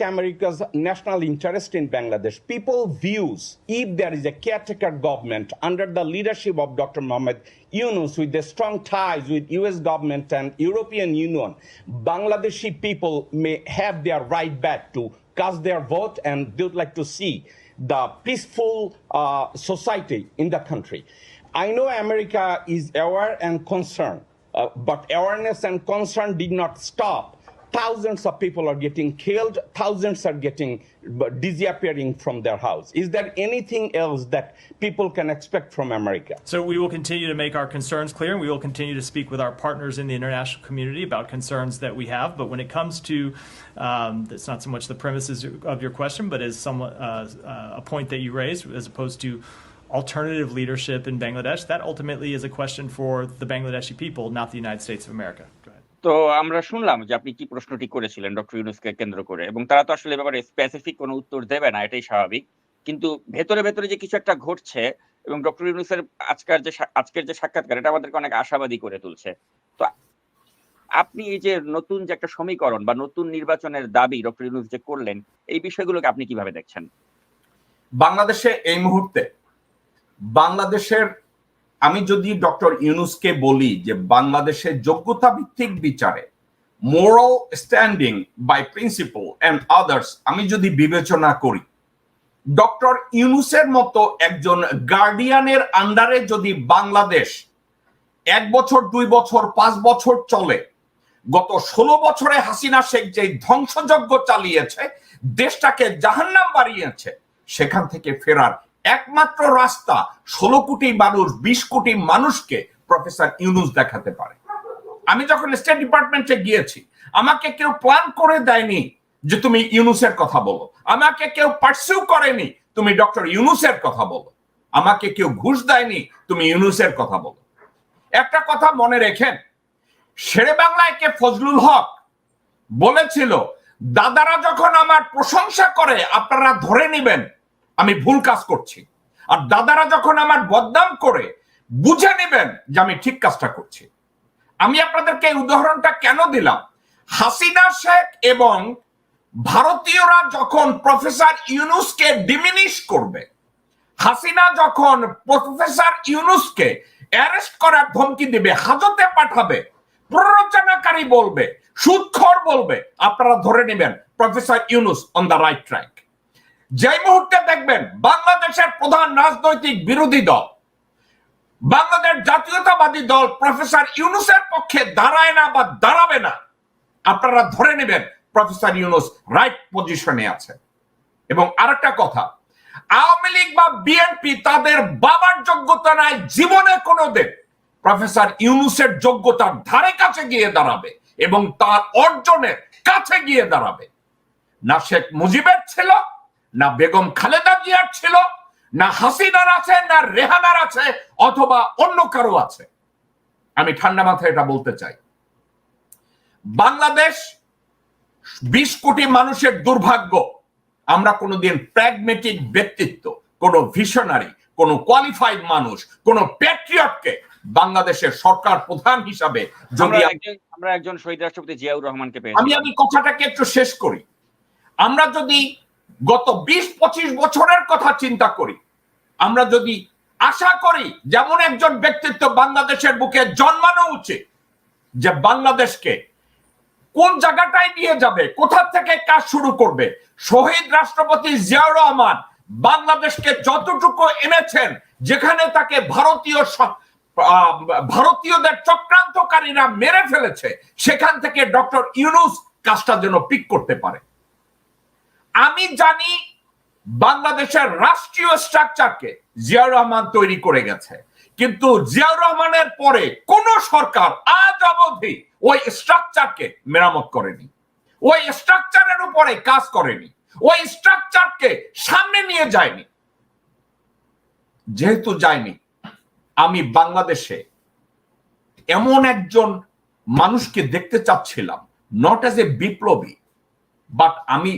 protect America's national interest in Bangladesh. People views if there is a caretaker government under the leadership of Dr. Mohammed Yunus with the strong ties with US government and European Union, Bangladeshi people may have their right back to cast their vote and they would like to see the peaceful uh, society in the country. I know America is aware and concerned, uh, but awareness and concern did not stop thousands of people are getting killed thousands are getting disappearing from their house is there anything else that people can expect from america So we will continue to make our concerns clear, and we will continue to speak with our partners in the international community about concerns that we have. But when it comes to, um, it's not so much the premises of your question, but is somewhat uh, uh, a point that you raised, as opposed to alternative leadership in Bangladesh. That ultimately is a question for the Bangladeshi people, not the United States of America. তো আমরা শুনলাম যে আপনি কি প্রশ্নটি করেছিলেন, doctor ইউনুসকে কেন্দ্র করে এবং তারা তো আসলে ব্যাপারে স্পেসিফিক কোনো উত্তর দেবে না, এটাই স্বাভাবিক। কিন্তু ভেতরে ভেতরে যে কিছু একটা ঘটছে এবং ডক্টর ইউনুসের আজকের যে আজকের যে সাক্ষাৎকার, এটা আমাদেরকে অনেক আশাবাদী করে তুলছে। তো আপনি এই যে নতুন যে একটা সমীকরণ বা নতুন নির্বাচনের দাবি ডক্টর ইউনুস যে করলেন, এই বিষয়গুলোকে আপনি কীভাবে দেখছেন? বাংলাদেশে এই মুহূর্তে বাংলাদেশের আমি যদি ডক্টর ইউনুসকে বলি যে বাংলাদেশের যোগ্যতা ভিত্তিক বিচারে moral standing by principle and others আমি যদি বিবেচনা করি, ডক্টর ইউনুসের মতো একজন গার্ডিয়ানের আন্ডারে যদি বাংলাদেশ এক বছর, দুই বছর, পাঁচ বছর চলে, গত ষোলো বছরে হাসিনা শেখ যে ধ্বংসযজ্ঞ চালিয়েছে, দেশটাকে জাহান্নাম বাড়িয়েছে সেখান থেকে ফেরার একমাত্র রাস্তা ষোলো কোটি মানুষ, বিশ কোটি মানুষকে প্রফেসর ইউনুস দেখাতে পারে। আমি যখন স্টেট ডিপার্টমেন্টে গিয়েছি, আমাকে কেউ প্ল্যান করে দেয়নি যে তুমি ইউনুসের কথা বলো। আমাকে কেউ পার্সিউ করেনি তুমি ডক্টর ইউনুসের কথা বলো। আমাকে কেউ ঘুষ দেয়নি তুমি ইউনুসের কথা বলো। একটা কথা মনে রেখেন, শেরে বাংলায় কে ফজলুল হক বলেছিল, দাদারা যখন আমার প্রশংসা করে, আপনারা ধরে নেবেন। আমি ভুল কাজ করছি। আর দাদারা যখন আমার বদনাম করে, বুঝে নেবেন যে আমি ঠিক কাজটা করছি। আমি আপনাদেরকে এই উদাহরণটা কেন দিলাম? হাসিনা শেখ এবং ভারতীয়রা যখন প্রফেসর ইউনুসকে ডিমিনিশ করবে, হাসিনা যখন প্রফেসর ইউনুসকে অ্যারেস্ট করার ধমকি দিবে, হাজতে পাঠাবে, প্ররোচনাকারী বলবে, সুৎখর বলবে, আপনারা ধরে নেবেন, professor Yunus on the right track যে মুহূর্তে দেখবেন বাংলাদেশের প্রধান রাজনৈতিক বিরোধী দল, বাংলাদেশ জাতীয়তাবাদী দল প্রফেসর ইউনুসের পক্ষে দাঁড়ায় না বা দাঁড়াবে না, আপনারা ধরে নেবেন প্রফেসর ইউনুস রাইট পজিশনে আছে। এবং আরেকটা কথা, আওয়ামী লীগ বা বিএনপি তাদের বাবার যোগ্যতা নাই, জীবনে কোনোদিন প্রফেসর ইউনুসের যোগ্যতার ধারে কাছে গিয়ে দাঁড়াবে এবং তার অর্জনের কাছে গিয়ে দাঁড়াবে। না শেখ মুজিবের ছিল না বেগম খালেদা জিয়ার ছিল না হাসিনার আছে না রেহানার আছে অথবা অন্য কারও আছে। আমি ঠান্ডা মাথায় এটা বলতে চাই। বাংলাদেশ বিশ কোটি মানুষের দুর্ভাগ্য আমরা কোনোদিন প্র্যাগমেটিক ব্যক্তিত্ব কোন ভিশনারি কোন কোয়ালিফাইড মানুষ কোন প্যাট্রিয়টকে বাংলাদেশের সরকার প্রধান হিসাবে যদি আমরা একজন শহীদ রাষ্ট্রপতি জিয়াউর রহমানকে আমি আমি কথাটাকে একটু শেষ করি। আমরা যদি গত বিশ পঁচিশ বছরের কথা চিন্তা করি। আমরা যদি আশা করি যেমন একজন ব্যক্তিত্ব বাংলাদেশের বুকে জন্মানো উচিত, যে বাংলাদেশকে কোন জায়গাটায় নিয়ে যাবে, কোথা থেকে কাজ শুরু করবে, শহীদ রাষ্ট্রপতি জিয়াউর রহমান বাংলাদেশকে যতটুকু এনেছেন, যেখানে তাকে ভারতীয় ভারতীয়দের চক্রান্তকারীরা মেরে ফেলেছে, সেখান থেকে ডক্টর ইউনুস কাজটা যেন পিক করতে পারে। আমি জানি বাংলাদেশের রাষ্ট্রীয় স্ট্রাকচারকে জিয়াউর রহমান তৈরি করে গেছে। কিন্তু জিয়াউর রহমানের পরে কোন সরকার আজ অবধি ওই স্ট্রাকচারকে মেরামত করেনি। ওই স্ট্রাকচারের উপরে কাজ করেনি। ওই স্ট্রাকচারকে সামনে নিয়ে যায়নি। যেহেতু যায়নি, আমি বাংলাদেশে এমন একজন মানুষকে দেখতে চাচ্ছিলাম নট অ্যাজ এ বিপ্লবী বাট আমি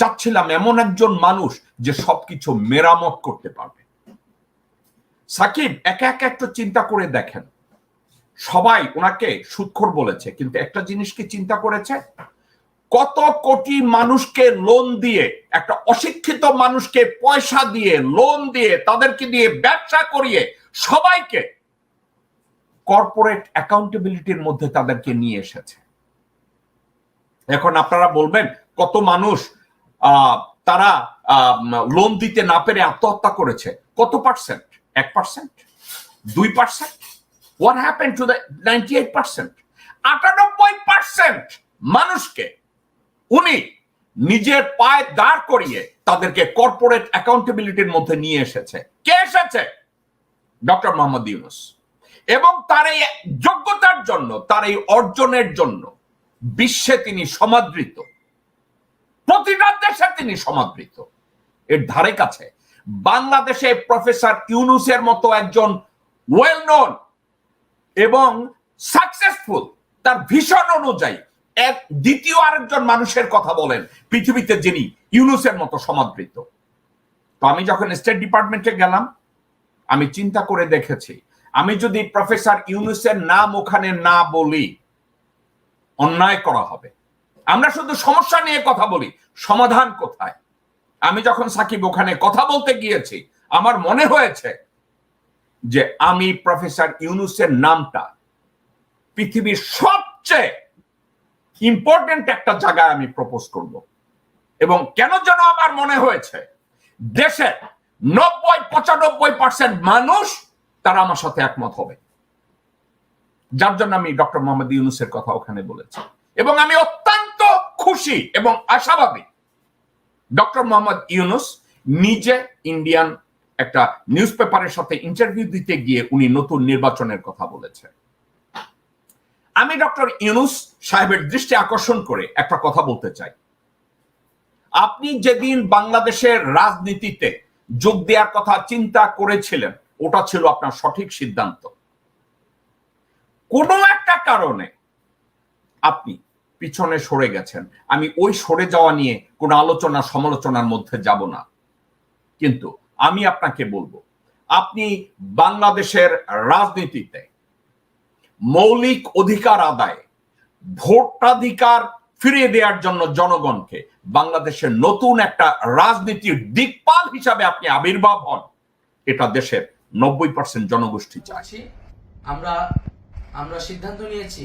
চাচ্ছিলাম এমন একজন মানুষ যে সবকিছু মেরামত করতে পারবে। সাকিব একা একা একটু চিন্তা করে দেখেন। সবাই ওনাকে সুৎখর বলেছে, কিন্তু একটা জিনিস কি চিন্তা করেছে? কত কোটি মানুষকে লোন দিয়ে, একটা অশিক্ষিত মানুষকে পয়সা দিয়ে লোন দিয়ে, তাদেরকে দিয়ে ব্যবসা করিয়ে সবাইকে কর্পোরেট অ্যাকাউন্টেবিলিটির মধ্যে তাদেরকে নিয়ে এসেছে। এখন আপনারা বলবেন, কত মানুষ তারা লোন দিতে না পেরে আত্মহত্যা করেছে। কত পার্সেন্ট এক পার্সেন্ট দুই percent what happen to the ninety eight percent আটানব্বই পার্সেন্ট মানুষকে উনি নিজের পায়ে দাঁড় করিয়ে তাদেরকে কর্পোরেট অ্যাকাউন্টেবিলিটির মধ্যে নিয়ে এসেছে। কে এসেছে? ডক্টর মোহাম্মদ ইউনুস। এবং তার এই যোগ্যতার জন্য, তার এই অর্জনের জন্য বিশ্বে তিনি সমাদৃত। প্রতিটা দেশে তিনি সমাদৃত। এর ধারে কাছে বাংলাদেশে প্রফেসর ইউনুসের মতো একজন ওয়েল নোন এবং সাকসেসফুল তার ভীষণ অনুযায়ী এক দ্বিতীয় আরেকজন মানুষের কথা বলেন পৃথিবীতে যিনি ইউনুসের মতো সমাদৃত। তো আমি যখন স্টেট ডিপার্টমেন্টে গেলাম, আমি চিন্তা করে দেখেছি, আমি যদি প্রফেসর ইউনুসের নাম ওখানে না বলি, অন্যায় করা হবে। আমরা শুধু সমস্যা নিয়ে কথা বলি, সমাধান কোথায়? আমি যখন সাকিব ওখানে কথা বলতে গিয়েছি, আমার মনে হয়েছে যে আমি প্রফেসর ইউনুসের নামটা পৃথিবীর সবচেয়ে ইম্পর্টেন্ট একটা জায়গায় আমি প্রপোজ করব। এবং কেন যেন আমার মনে হয়েছে, দেশের নব্বই পঁচানব্বই পার্সেন্ট মানুষ তারা আমার সাথে একমত হবে। যার জন্য আমি ডক্টর মোহাম্মদ ইউনুসের কথা ওখানে বলেছি। এবং আমি খুশি এবং আশাবাদী ডক্টর মোহাম্মদ ইউনুস নিজে ইন্ডিয়ান একটা নিউজ পেপারের সাথে ইন্টারভিউ দিতে গিয়ে উনি নতুন নির্বাচনের কথা বলেছে আমি ডক্টর ইউনুস সাহেবের দৃষ্টি আকর্ষণ করে একটা কথা বলতে চাই। আপনি যেদিন বাংলাদেশের রাজনীতিতে যোগ দেওয়ার কথা চিন্তা করেছিলেন, ওটা ছিল আপনার সঠিক সিদ্ধান্ত। কোনো একটা কারণে আপনি পিছনে সরে গেছেন। আমি ওই সরে যাওয়া নিয়ে কোনো আলোচনা, সমালোচনার মধ্যে যাব না। কিন্তু আমি আপনাকে বলব, আপনি বাংলাদেশের রাজনীতিতে মৌলিক অধিকার আদায় ভোটাধিকার ফিরিয়ে দেওয়ার জন্য জনগণকে বাংলাদেশের নতুন একটা রাজনীতির দিকপাল হিসাবে আপনি আবির্ভাব হন, এটা দেশের নব্বই পার্সেন্ট জনগোষ্ঠী চায়। আমরা আমরা সিদ্ধান্ত নিয়েছি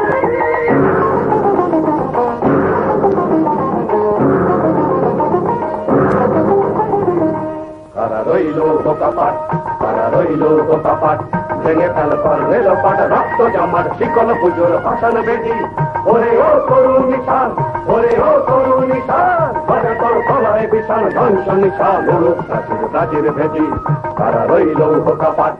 রইল বোকাপাট তারা রইল বোকাপাট ভেঙে ফেল পর রেল পাট রক্ত জামার শিকল পুজোর ভাষণ বেদি ওরে ও তরুণ নিশান, ওরে ও তরুণ নিশান বাজে তোর গলায় বিশাল ধ্বংস নিশান ভেদি কারা রইল বোকাপাট